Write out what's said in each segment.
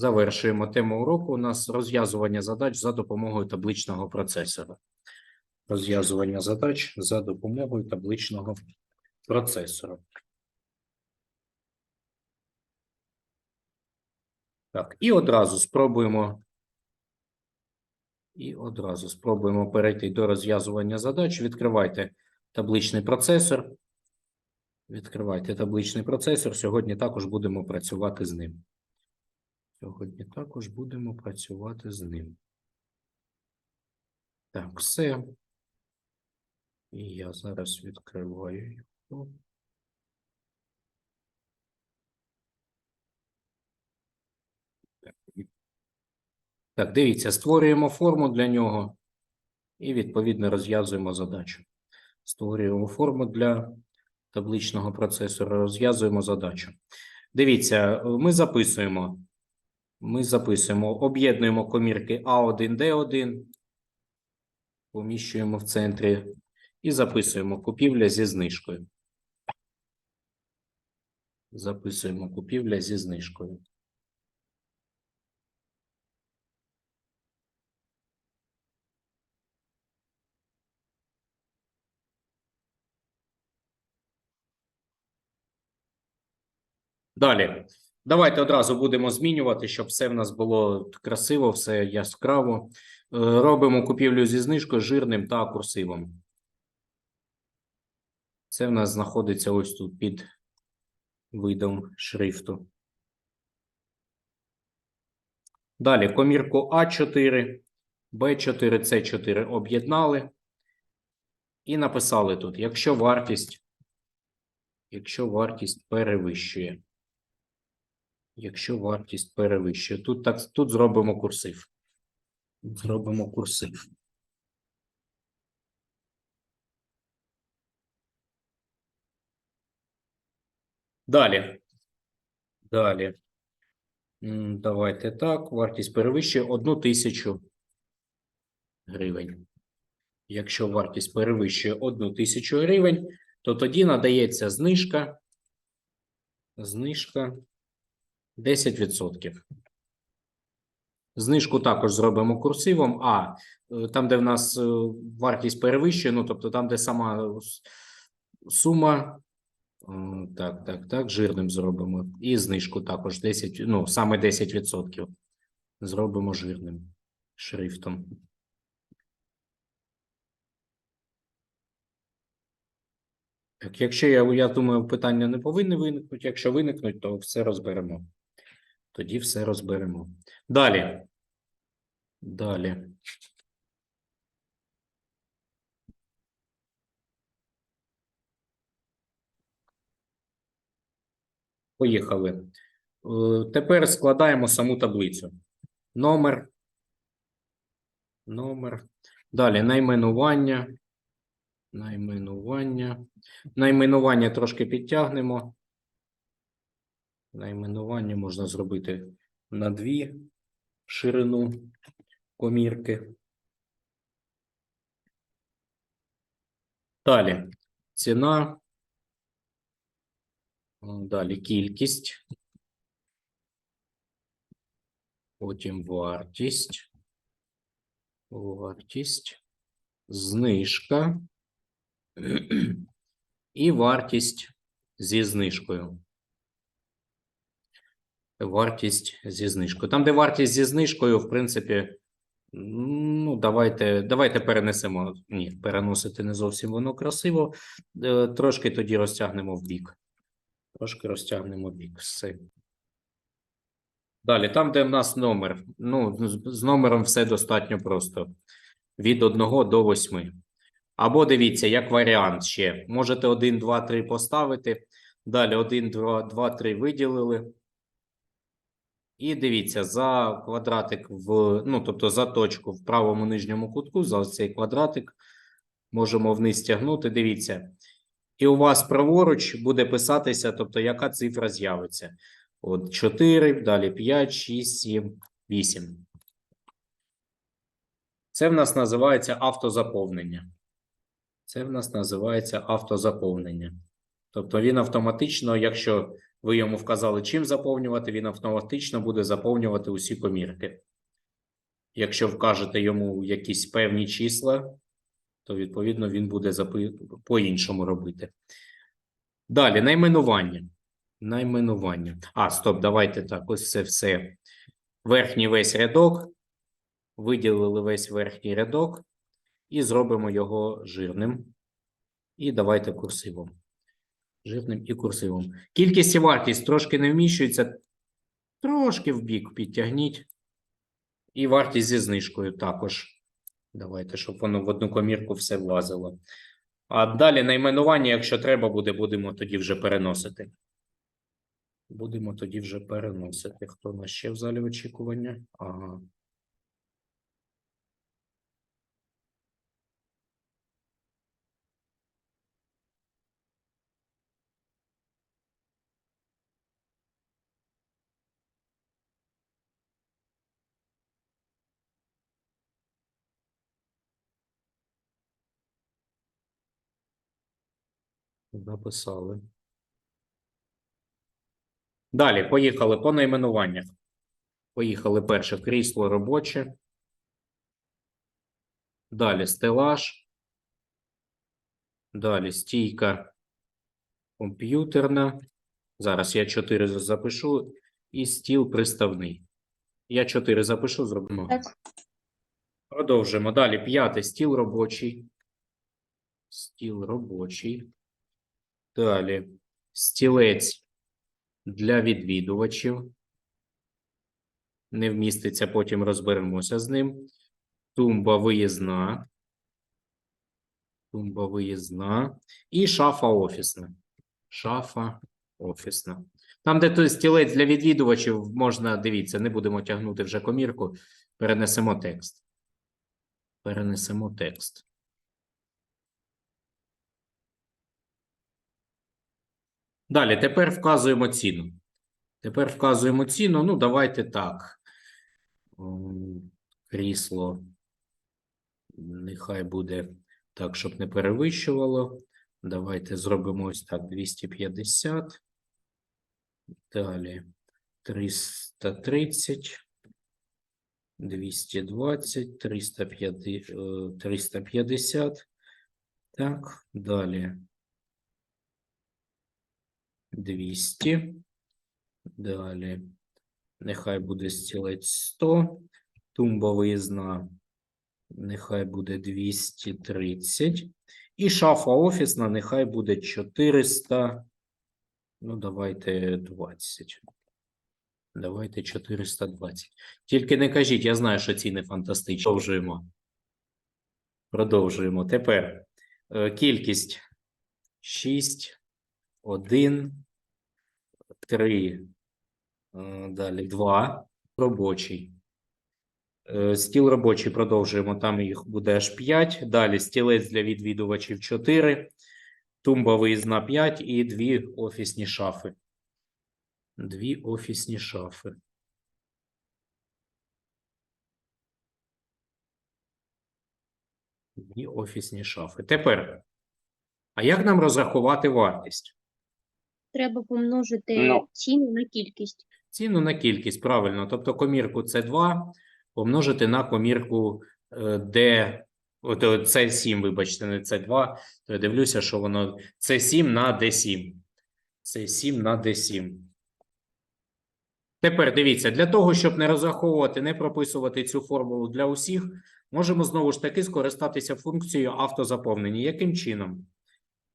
Завершуємо тему уроку. У нас розв'язування задач за допомогою табличного процесора. Розв'язування задач за допомогою табличного процесора. Так, і одразу спробуємо. І одразу спробуємо перейти до розв'язування задач. Відкривайте табличний процесор. Відкривайте табличний процесор. Сьогодні також будемо працювати з ним. Сьогодні також будемо працювати з ним. Так, все. І я зараз відкриваю його. Так, дивіться, створюємо форму для нього і відповідно розв'язуємо задачу. Створюємо форму для табличного процесора, розв'язуємо задачу. Дивіться, ми записуємо. Ми записуємо, об'єднуємо комірки А1, Д1, поміщуємо в центрі і записуємо купівля зі знижкою. Записуємо купівля зі знижкою. Далі. Давайте одразу будемо змінювати, щоб все в нас було красиво, все яскраво. Е, Робимо купівлю зі знижкою жирним та курсивом. Це в нас знаходиться ось тут під видом шрифту. Далі комірку А4, Б4, С4 об'єднали і написали тут, якщо вартість, якщо вартість перевищує якщо вартість перевищує. Тут так тут зробимо курсив. Зробимо курсив. Далі. Далі. Давайте так. Вартість перевищує одну тисячу гривень. Якщо вартість перевищує одну тисячу гривень, то тоді надається знижка. Знижка 10%. Знижку також зробимо курсивом. А е, там, де в нас е, вартість перевищує, ну тобто там, де сама сума. е, Так, так, так, жирним зробимо. І знижку також 10, ну, саме 10% зробимо жирним шрифтом. Так, якщо я, я думаю, питання не повинні виникнути. Якщо виникнуть, то все розберемо. Тоді все розберемо. Далі. Далі. Поїхали. Е, Тепер складаємо саму таблицю. Номер. Номер. Далі найменування. Найменування. Найменування трошки підтягнемо. Найменування можна зробити на дві ширину комірки. Далі ціна. Далі кількість. Потім вартість. Вартість. Знижка. І вартість зі знижкою. Вартість зі знижкою. Там, де вартість зі знижкою, в принципі, ну, давайте, давайте перенесемо. Ні, переносити не зовсім воно красиво. Е, Трошки тоді розтягнемо в бік. Трошки розтягнемо в бік. Все. Далі, там, де в нас номер. Ну, з- номером все достатньо просто. Від 1 до 8. Або дивіться, як варіант ще. Можете 1, 2, 3 поставити. Далі 1, 2, 2, 3 виділили. І дивіться, за квадратик в, ну, тобто за точку в правому нижньому кутку, за цей квадратик, можемо вниз тягнути. Дивіться. І у вас праворуч буде писатися, тобто, яка цифра з'явиться. От 4, далі 5, 6, 7, 8. Це в нас називається автозаповнення. Це в нас називається автозаповнення. Тобто він автоматично, якщо ви йому вказали, чим заповнювати, він автоматично буде заповнювати усі комірки. Якщо вкажете йому якісь певні числа, то відповідно він буде по-іншому робити. Далі, найменування. Найменування. А, стоп, давайте так. Ось це все. Верхній весь рядок. Виділили весь верхній рядок і зробимо його жирним. І давайте курсивом. Жирним і курсивом. Кількість і вартість трошки не вміщується. Трошки в бік підтягніть. І вартість зі знижкою також. Давайте, щоб воно в одну комірку все влазило. А далі найменування, якщо треба буде, будемо тоді вже переносити. Будемо тоді вже переносити. Хто у нас ще в залі очікування? Ага. Записали. Далі, поїхали по найменуваннях. Поїхали перше крісло робоче. Далі стелаж. Далі стійка комп'ютерна. Зараз я 4 запишу. І стіл приставний. Я 4 запишу, зробимо. Так. Продовжимо. Далі п'яте стіл робочий. Стіл робочий. Далі стілець для відвідувачів. Не вміститься, потім розберемося з ним. Тумба виїзна. Тумба виїзна. І шафа офісна. Шафа офісна. Там, де той стілець для відвідувачів, можна, дивіться, не будемо тягнути вже комірку. Перенесемо текст. Перенесемо текст. Далі, тепер вказуємо ціну. Тепер вказуємо ціну. Ну, давайте так. Крісло. Нехай буде так, щоб не перевищувало. Давайте зробимо ось так: 250. Далі 330. 220, 350, е, 350. Так, далі 200. Далі. Нехай буде стілець 100. Тумба виїзна. Нехай буде 230. І шафа офісна нехай буде 400. Ну, давайте 20. Давайте 420. Тільки не кажіть, я знаю, що ціни фантастичні. Продовжуємо. Продовжуємо. Тепер е, кількість 6, 1, 3, е, далі 2, робочий. Е, Стіл робочий продовжуємо, там їх буде аж 5. Далі стілець для відвідувачів 4, тумба виїзна 5 і дві офісні шафи. Дві офісні шафи. Дві офісні шафи. Тепер, а як нам розрахувати вартість? Треба помножити Ну. ціну на кількість. Ціну на кількість, правильно. Тобто комірку С2 помножити на комірку е, Д, от, от С7, вибачте, не С2. То я дивлюся, що воно С7 на Д7. С7 на Д7. Тепер дивіться, для того, щоб не розраховувати, не прописувати цю формулу для усіх, можемо знову ж таки скористатися функцією автозаповнення. Яким чином?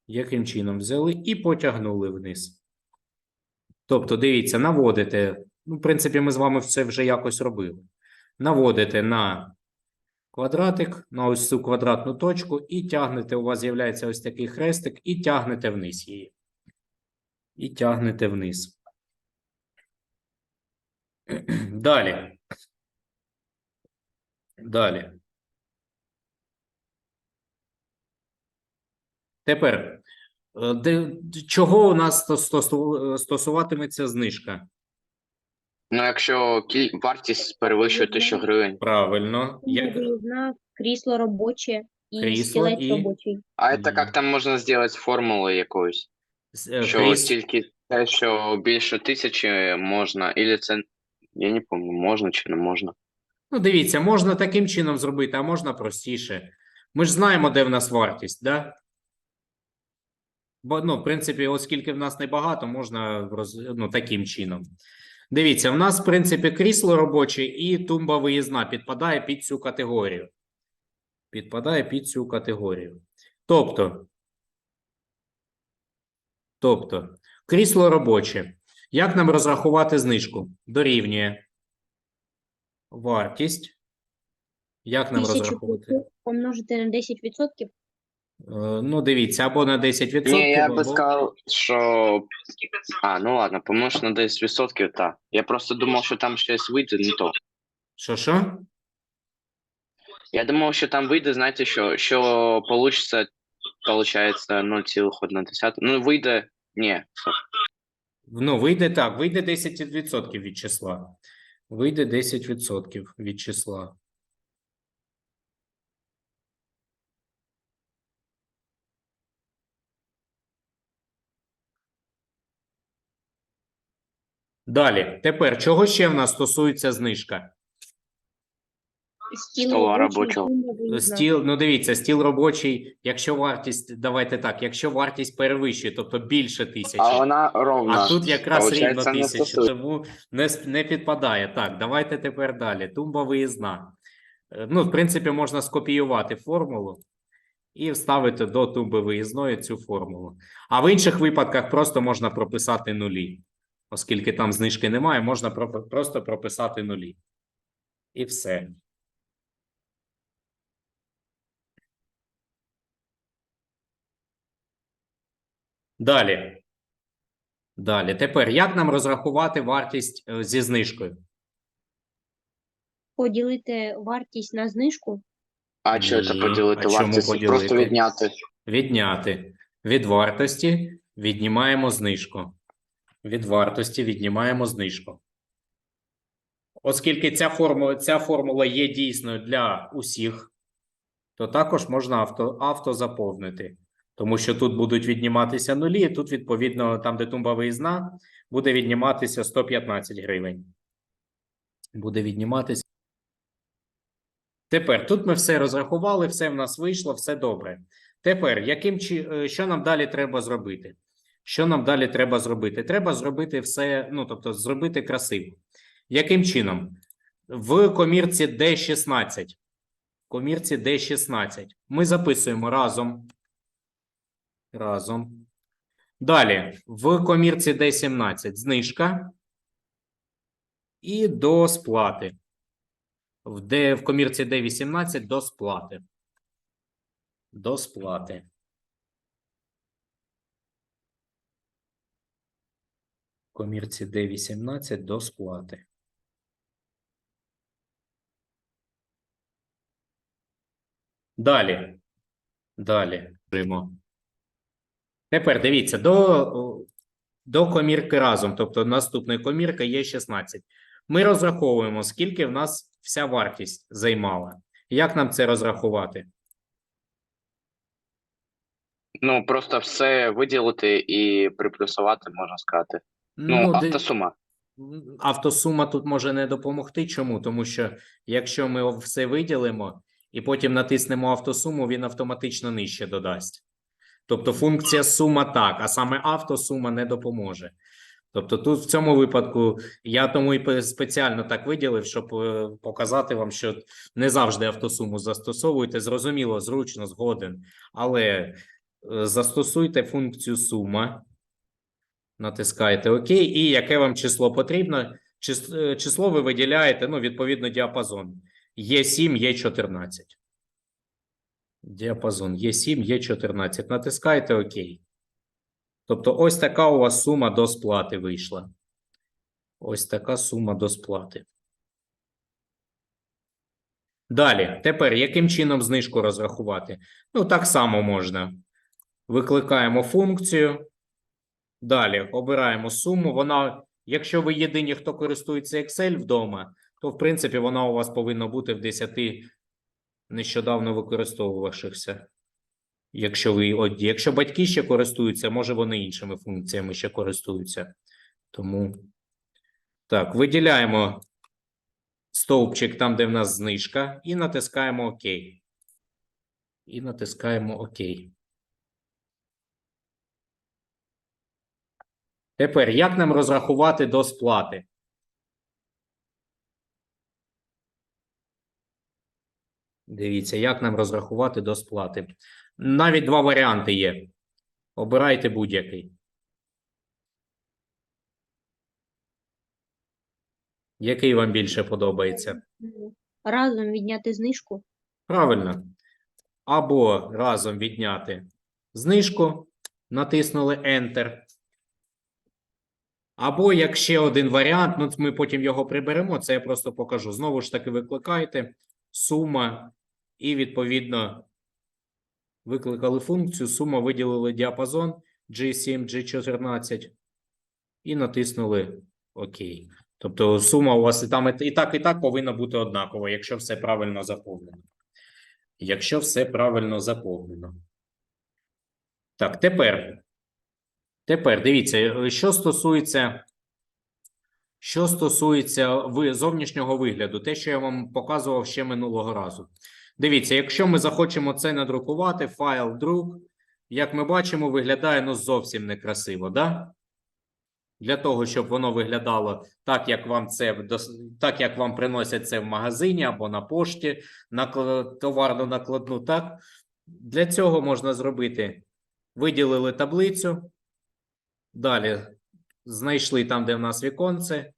Яким чином взяли і потягнули вниз. Тобто, дивіться, наводите. Ну, в принципі, ми з вами це вже якось робили. Наводите на квадратик, на ось цю квадратну точку, і тягнете. У вас з'являється ось такий хрестик, і тягнете вниз її. І тягнете вниз. Далі. Далі. Тепер, е, де, чого у нас стосуватиметься знижка? Ну, якщо кіль... вартість перевищує 1000 гривень. Правильно. Як... крісло робоче і Крісло стілець і- робочий. А це як там можна зробити формулу якоюсь? е, Що кріс- тільки Те, що більше тисячі можна, і це. Я не пам'ятаю, можна чи не можна. Ну, дивіться, можна таким чином зробити, а можна простіше. Ми ж знаємо, де в нас вартість, да? Бо, ну, в принципі, оскільки в нас небагато, можна роз... ну, таким чином. Дивіться, в нас, в принципі, крісло робоче і тумба виїзна підпадає під цю категорію. Підпадає під цю категорію. Тобто, тобто, крісло робоче. Як нам розрахувати знижку? Дорівнює вартість. Як нам 1000 розраховувати? помножити на 10%. Е, Ну, дивіться, або на 10%, Ні, я або... би сказав, що. А, ну ладно, помнож на 10%, так. Я просто думав, що там щось вийде, не то. Що, що? Я думав, що там вийде, знаєте, що, що получится, получается 0,1. Ну, вийде. Ні. Ну, вийде так, вийде 10% від числа. Вийде 10% від числа. Далі. Тепер, чого ще в нас стосується знижка? Стіл Стола робочого. Стіл, ну дивіться, стіл робочий, якщо вартість, давайте так, якщо вартість перевищує, тобто більше тисячі. А вона ровна. А тут якраз рівно тисяча, тому не, не підпадає. Так, давайте тепер далі. Тумба виїзна. Е, Ну, в принципі, можна скопіювати формулу і вставити до тумби виїзної цю формулу. А в інших випадках просто можна прописати нулі. Оскільки там знижки немає, можна просто прописати нулі. І все. Далі. Далі. Тепер, як нам розрахувати вартість е, зі знижкою? Поділити вартість на знижку. А що це поділити а чому вартість? поділити? Просто відняти. Відняти. Від вартості віднімаємо знижку. Від вартості віднімаємо знижку. Оскільки ця формула, ця формула є дійсною для усіх, то також можна авто, авто заповнити. Тому що тут будуть відніматися нулі, і тут, відповідно, там, де тумба виїзна, буде відніматися 115 гривень. Буде відніматися. Тепер тут ми все розрахували, все в нас вийшло, все добре. Тепер, яким е, що нам далі треба зробити? Що нам далі треба зробити? Треба зробити все, ну тобто, зробити красиво. Яким чином? В комірці D16. В комірці D16. Ми записуємо разом. Разом. Далі, в комірці D17 знижка. І до сплати. В, D, в комірці D18 до сплати. До сплати. Комірці D18 до сплати. Далі. Далі. Тепер дивіться, до, до комірки разом, тобто наступної комірки є 16. Ми розраховуємо, скільки в нас вся вартість займала. Як нам це розрахувати? Ну, просто все виділити і приплюсувати, можна сказати. Ну, де- автосума. Автосума тут може не допомогти. Чому? Тому що якщо ми все виділимо і потім натиснемо автосуму, він автоматично нижче додасть. Тобто функція сума так, а саме автосума не допоможе. Тобто, тут в цьому випадку я тому і спеціально так виділив, щоб е, показати вам, що не завжди автосуму застосовуйте. Зрозуміло, зручно, згоден, але е, застосуйте функцію сума. Натискаєте ОК, і яке вам число потрібно. Е, Число ви виділяєте, ну, відповідно, діапазон. Є 7, є 14. Діапазон є 7, є 14. Натискаєте ОК. Тобто, ось така у вас сума до сплати вийшла. Ось така сума до сплати. Далі, тепер яким чином знижку розрахувати? Ну, так само можна. Викликаємо функцію. Далі обираємо суму. Вона, якщо ви єдині, хто користується Excel вдома, то в принципі вона у вас повинна бути в 10 нещодавно використовувавшихся. Якщо ви от, якщо батьки ще користуються, може вони іншими функціями ще користуються. Тому так, виділяємо стовпчик там, де в нас знижка, і натискаємо ОК. І натискаємо ОК. Тепер як нам розрахувати до сплати? Дивіться, як нам розрахувати до сплати. Навіть два варіанти є. Обирайте будь-який. Який вам більше подобається? Разом відняти знижку. Правильно. Або разом відняти знижку, натиснули Enter. Або як ще один варіант, ну ми потім його приберемо, це я просто покажу. Знову ж таки, викликаєте сума, і відповідно викликали функцію, сума виділили діапазон G7, G14 і натиснули ОК. Тобто сума у вас і там і так, і так повинна бути однакова, якщо все правильно заповнено. Якщо все правильно заповнено. Так, тепер. Тепер дивіться, е, що стосується. Що стосується зовнішнього вигляду, те, що я вам показував ще минулого разу. Дивіться, якщо ми захочемо це надрукувати, файл друк, як ми бачимо, виглядає ну зовсім некрасиво, да? Для того, щоб воно виглядало так, як вам це так, як вам приносять це в магазині або на пошті, на товарну накладну, так? Для цього можна зробити: виділили таблицю, далі знайшли там, де в нас віконце,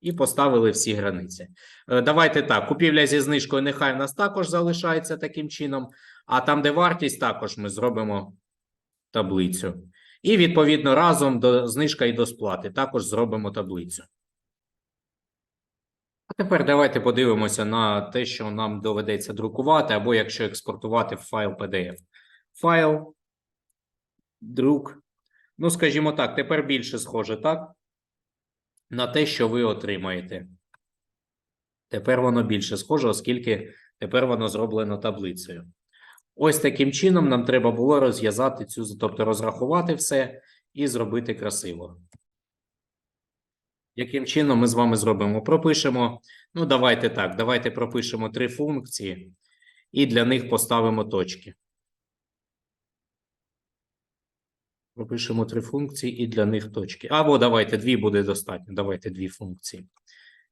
і поставили всі границі. Е, Давайте так: купівля зі знижкою нехай в нас також залишається таким чином, а там, де вартість, також ми зробимо таблицю. І відповідно разом до знижка і до сплати також зробимо таблицю. А тепер давайте подивимося на те, що нам доведеться друкувати, або якщо експортувати в файл PDF. Файл, друк. Ну, скажімо так, тепер більше схоже, так? На те, що ви отримаєте. Тепер воно більше схоже, оскільки тепер воно зроблено таблицею. Ось таким чином нам треба було розв'язати цю, тобто розрахувати все і зробити красиво. Яким чином ми з вами зробимо? Пропишемо. Ну, давайте так. Давайте пропишемо три функції і для них поставимо точки. Пропишемо три функції і для них точки. Або давайте дві буде достатньо. Давайте дві функції.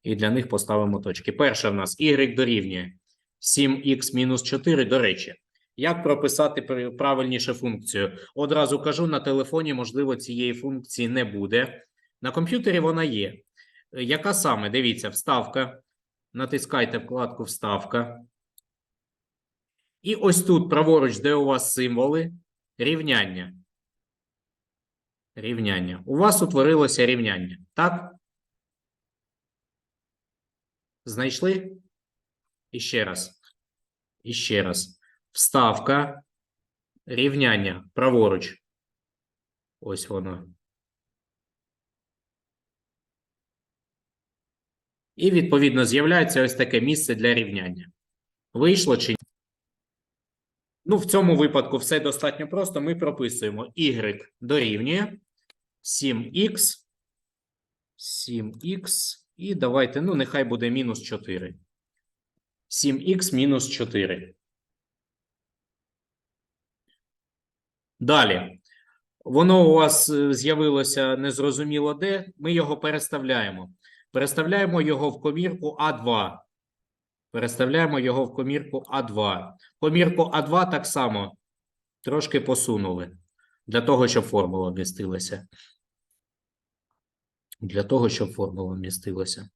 І для них поставимо точки. Перша в нас y дорівнює 7х мінус 4. До речі, як прописати правильніше функцію? Одразу кажу, на телефоні, можливо, цієї функції не буде. На комп'ютері вона є. Яка саме? Дивіться, вставка. Натискайте вкладку Вставка. І ось тут, праворуч, де у вас символи, рівняння. Рівняння. У вас утворилося рівняння. Так? Знайшли? І ще раз. І ще раз. Вставка. Рівняння. Праворуч. Ось воно. І відповідно з'являється ось таке місце для рівняння. Вийшло чи ні? Ну, в цьому випадку все достатньо просто. Ми прописуємо y дорівнює 7х, 7х, і давайте, ну, нехай буде мінус 4. 7х мінус 4. Далі. Воно у вас е, з'явилося незрозуміло де. Ми його переставляємо. Переставляємо його в комірку А2. Переставляємо його в комірку А2. Комірку А2 так само трошки посунули. Для того, щоб формула вмістилася. Для того, щоб формула вмістилася.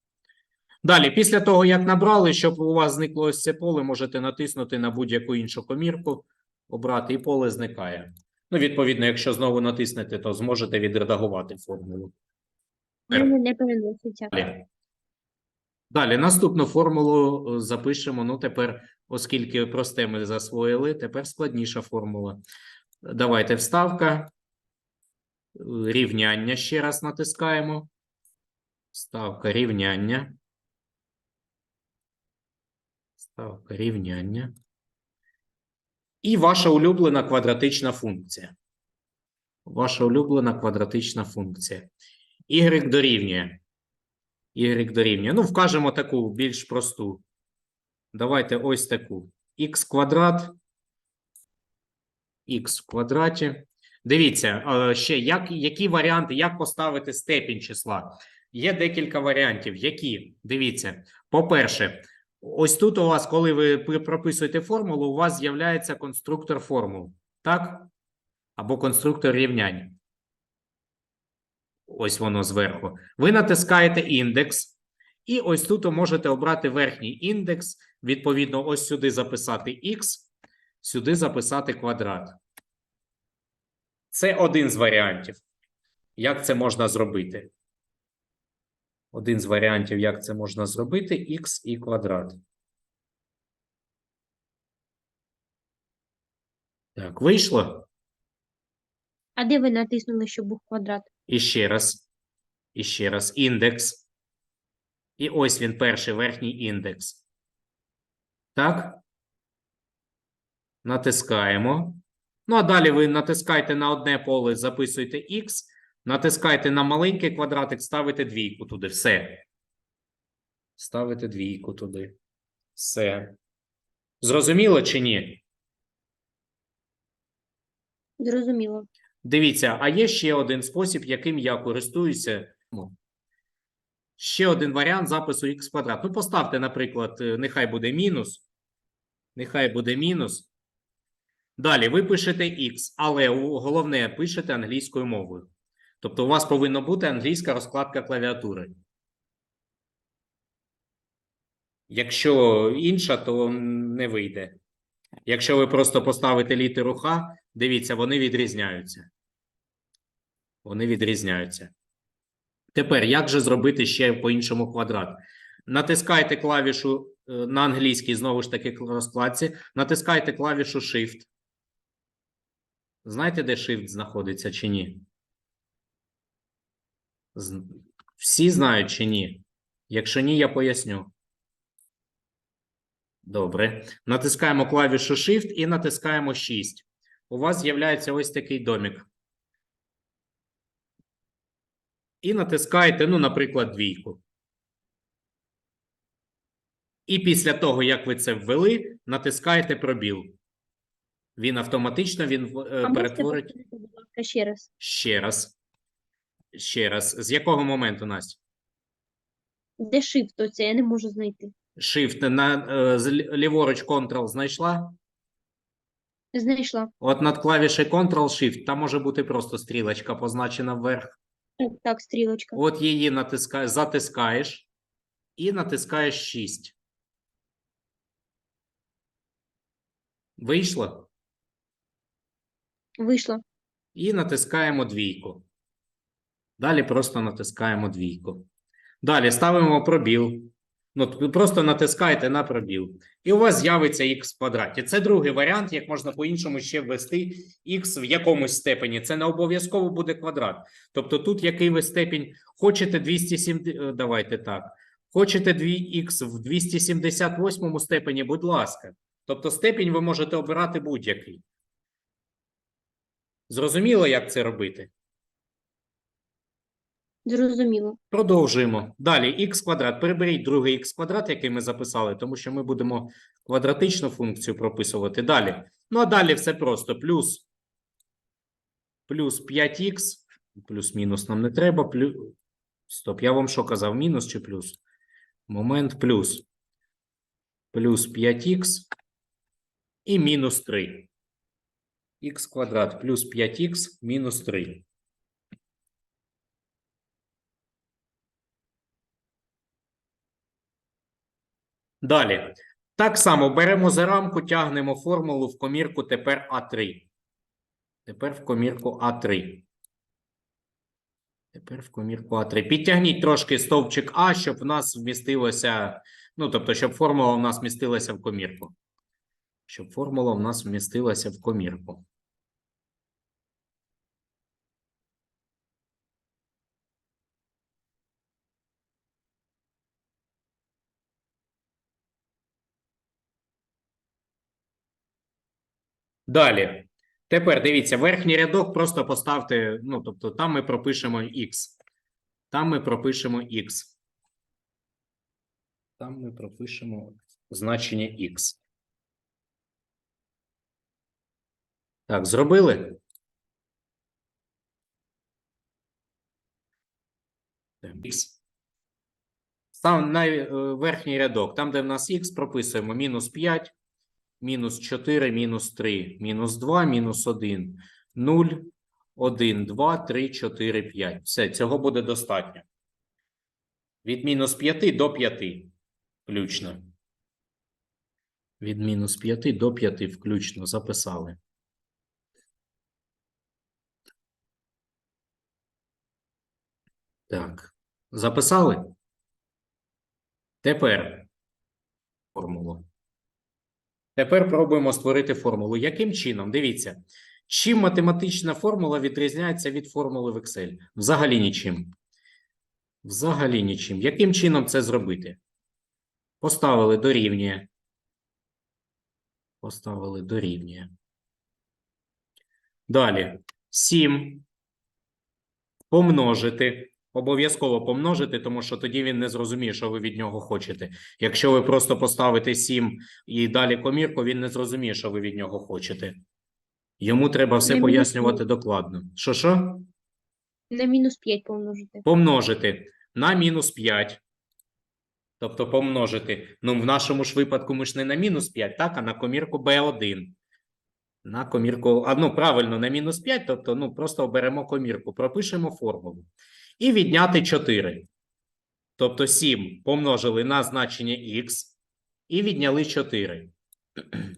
Далі, після того, як набрали, щоб у вас зникло ось це поле, можете натиснути на будь-яку іншу комірку, обрати, і поле зникає. Ну, відповідно, якщо знову натиснете, то зможете відредагувати формулу. Не переноситься. Далі. Наступну формулу е, запишемо. Ну, тепер, оскільки просте ми засвоїли, тепер складніша формула. Давайте вставка. Рівняння ще раз натискаємо. Ставка рівняння. Ставка рівняння. І ваша улюблена квадратична функція. Ваша улюблена квадратична функція. Y дорівнює. Y дорівнює. Ну, вкажемо таку більш просту. Давайте ось таку. Х квадрат. Х в квадраті. Дивіться, е, ще як, які варіанти, як поставити степінь числа. Є декілька варіантів. Які? Дивіться. По-перше, ось тут у вас, коли ви прописуєте формулу, у вас з'являється конструктор формул. Так? Або конструктор рівнянь. Ось воно зверху. Ви натискаєте індекс, і ось тут ви можете обрати верхній індекс. Відповідно, ось сюди записати х, сюди записати квадрат. Це один з варіантів. Як це можна зробити? Один з варіантів, як це можна зробити, х і квадрат. Так, вийшло? А де ви натиснули, щоб був квадрат? І ще раз. І ще раз. Індекс. І ось він, перший верхній індекс. Так? Натискаємо. Ну, а далі ви натискаєте на одне поле, записуєте X, натискаєте на маленький квадратик, ставите двійку туди. Все. Ставите двійку туди. Все. Зрозуміло чи ні? Зрозуміло. Дивіться, а є ще один спосіб, яким я користуюся. Ну, Ще один варіант запису х квадрат. Ну, поставте, наприклад, е, нехай буде мінус. Нехай буде мінус. Далі ви пишете х, але головне пишете англійською мовою. Тобто у вас повинна бути англійська розкладка клавіатури. Якщо інша, то не вийде. Якщо ви просто поставите літеру Х, дивіться, вони відрізняються. Вони відрізняються. Тепер, як же зробити ще по-іншому квадрат? Натискайте клавішу е, на англійській, знову ж таки, кл- розкладці. Натискайте клавішу Shift. Знаєте, де Shift знаходиться чи ні? Всі знають чи ні? Якщо ні, я поясню. Добре. Натискаємо клавішу Shift і натискаємо 6. У вас з'являється ось такий домик. І натискаєте, ну, наприклад, двійку. І після того, як ви це ввели, натискаєте пробіл. Він автоматично він е, А перетворить будь ласка, ще раз? ще раз. Ще раз. З якого моменту, Настя? Де shift оце? Я не можу знайти. Shift на е, ліворуч Ctrl знайшла. Знайшла. От над клавішею Ctrl-Shift, там може бути просто стрілочка позначена вверх. Так, стрілочка. От її натискаєш, затискаєш і натискаєш 6. Вийшло? Вийшло. І натискаємо двійку. Далі просто натискаємо двійку. Далі ставимо пробіл. Ну, просто натискаєте на пробіл. І у вас з'явиться х в квадраті. Це другий варіант, як можна по-іншому ще ввести х в якомусь степені. Це не обов'язково буде квадрат. Тобто тут який ви степінь хочете 270, е, давайте так. Хочете 2х в 278 степені, будь ласка. Тобто степінь ви можете обирати будь-який. Зрозуміло, як це робити? Зрозуміло. Продовжуємо. Далі х квадрат. Переберіть другий х квадрат, який ми записали, тому що ми будемо квадратичну функцію прописувати. Далі. Ну, а далі все просто. Плюс, плюс 5х, плюс-мінус нам не треба. Плюс, стоп, я вам що казав, мінус чи плюс? Момент плюс. Плюс 5х і мінус 3. х квадрат плюс 5х мінус 3. Далі. Так само беремо за рамку, тягнемо формулу в комірку тепер А3. Тепер в комірку А3. Тепер в комірку А3. Підтягніть трошки стовпчик А, щоб в нас вмістилося, ну, тобто, щоб формула в нас вмістилася в комірку. Щоб формула в нас вмістилася в комірку. Далі. Тепер дивіться, верхній рядок просто поставте, ну, тобто там ми пропишемо x. Там ми пропишемо x. Там ми пропишемо значення x. Так, зробили? X. Сам на е, верхній рядок, там, де в нас x, прописуємо мінус 5, мінус 4, мінус 3, мінус 2, мінус 1, 0, 1, 2, 3, 4, 5. Все, цього буде достатньо. Від мінус 5 до 5 включно. Від мінус 5 до 5 включно записали. Так, записали? Тепер формулу. Тепер пробуємо створити формулу. Яким чином? Дивіться, чим математична формула відрізняється від формули в Excel? Взагалі нічим. Взагалі нічим. Яким чином це зробити? Поставили дорівнює. Поставили дорівнює. Далі. 7 помножити. Обов'язково помножити, тому що тоді він не зрозуміє, що ви від нього хочете. Якщо ви просто поставите 7 і далі комірку, він не зрозуміє, що ви від нього хочете. Йому треба все На мінус пояснювати докладно. Що що? На мінус 5 помножити. Помножити на мінус 5. Тобто помножити. Ну, в нашому ж випадку ми ж не на мінус 5, так, а на комірку B1. На комірку, а ну правильно, на мінус 5, тобто ну просто оберемо комірку, пропишемо формулу. І відняти 4. Тобто 7 помножили на значення х і відняли 4.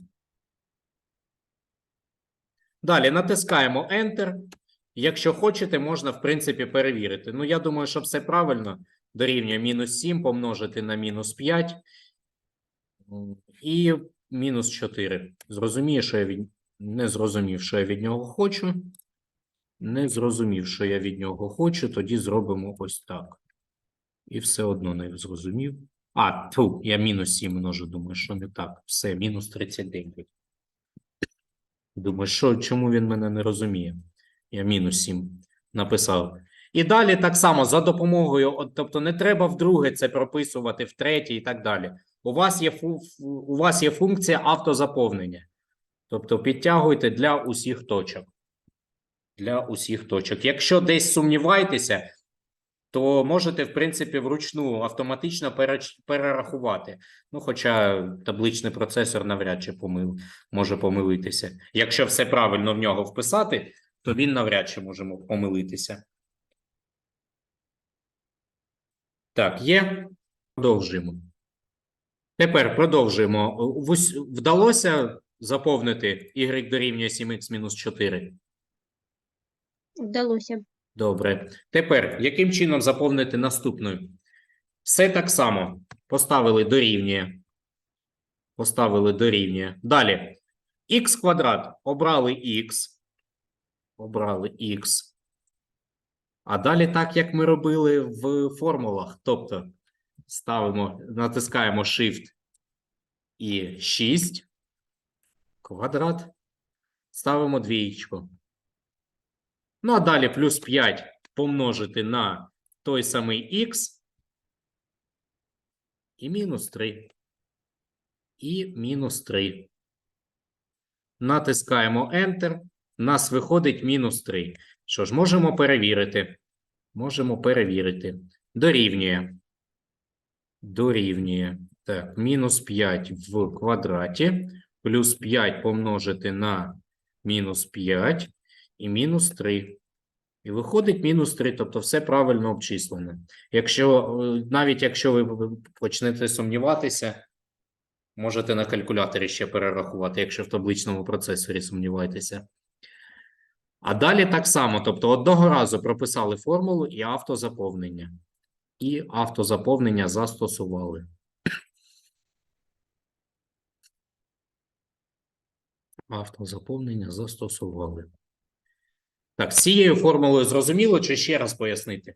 Далі натискаємо Enter. Якщо хочете, можна, в принципі, перевірити. Ну, я думаю, що все правильно. Дорівнює мінус 7 помножити на мінус 5 і мінус 4. Зрозуміє, що я від... не зрозумів, що я від нього хочу. Не зрозумів, що я від нього хочу, тоді зробимо ось так. І все одно не зрозумів. А, тьфу, я мінус 7 множу, думаю, що не так. Все, мінус 39. Думаю, що, чому він мене не розуміє? Я мінус 7 написав. І далі так само за допомогою, от, тобто не треба вдруге це прописувати, втретє і так далі. У вас є, у вас є функція автозаповнення. Тобто підтягуйте для усіх точок. Для усіх точок. Якщо десь сумніваєтеся, то можете, в принципі, вручну автоматично перерахувати. Ну, хоча табличний процесор навряд чи помил, може помилитися. Якщо все правильно в нього вписати, то він навряд чи може помилитися. Так, є. Продовжуємо. Тепер продовжуємо. Вдалося заповнити y дорівнює 7x мінус 4? Вдалося. Добре. Тепер, яким чином заповнити наступною? Все так само. Поставили дорівнює. Поставили дорівнює. Далі. х квадрат. Обрали х. Обрали х. А далі так, як ми робили в формулах. Тобто ставимо, натискаємо Shift і 6. Квадрат. Ставимо двієчку. Ну, а далі плюс 5 помножити на той самий х і мінус 3. І мінус 3. Натискаємо Enter. Нас виходить мінус 3. Що ж, можемо перевірити. Можемо перевірити. Дорівнює. Дорівнює. Так, мінус 5 в квадраті. Плюс 5 помножити на мінус 5 і мінус 3. І виходить мінус 3, тобто все правильно обчислено. Якщо, е, навіть якщо ви почнете сумніватися, можете на калькуляторі ще перерахувати, якщо в табличному процесорі сумніваєтеся. А далі так само, тобто одного разу прописали формулу і автозаповнення. І автозаповнення застосували. Автозаповнення застосували. Так, з цією формулою зрозуміло, чи ще раз пояснити?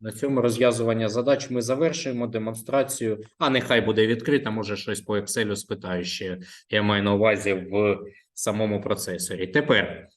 На цьому розв'язування задач ми завершуємо демонстрацію. А нехай буде відкрита, може щось по Excel спитаю ще. Я маю на увазі в самому процесорі. Тепер